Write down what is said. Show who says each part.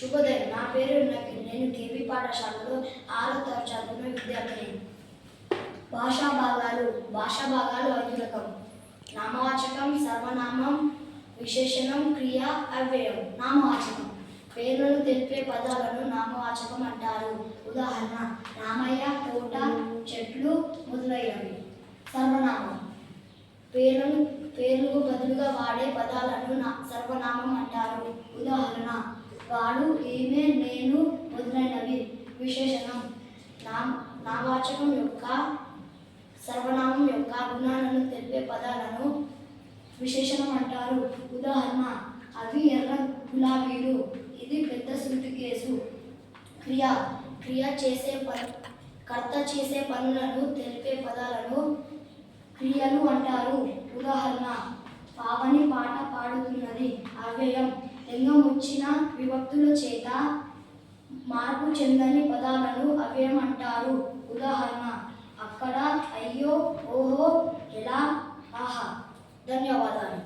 Speaker 1: శుభోదయం. నా పేరు నకిల్ నేను కేవీ పాఠశాలలో ఆరో తరగతి చదువుతున్న విద్యార్థిని. భాషా భాగాలు భాషా భాగాలు ఐదు రకం. నామవాచకం సర్వనామం విశేషణం క్రియ అవ్యయం. నామవాచకం. పేర్లను తెలిపే పదాలను నామవాచకం అంటారు. ఉదాహరణ రామయ్య తోట చెట్లు మొదలైనవి. సర్వనామం. పేర్లను పేర్లకు బదులుగా వాడే పదాలను నా సర్వనామం అంటారు. ఉదాహరణ వాడు ఈమె నేను మొదలైనవి. విశేషణం. నా నావాచకం యొక్క సర్వనామం యొక్క గుణాలను తెలిపే పదాలను విశేషణం అంటారు. ఉదాహరణ అవి ఎర్ర గులాబీలు. ఇది పెద్ద సుట్టు కేసు. క్రియ క్రియ చేసే పని కర్త చేసే పనులను తెలిపే పదాలను క్రియలు అంటారు. ఉదాహరణ పావని పాట పాడుతున్నది. అవ్యయం. లింగముచ్చిన విభక్తుల చేత మార్పు చెందని పదాలను అవ్యమంటారు ఉదాహరణ అక్కడ అయ్యో ఓహో ఎలా ఆహా. ధన్యవాదాలు.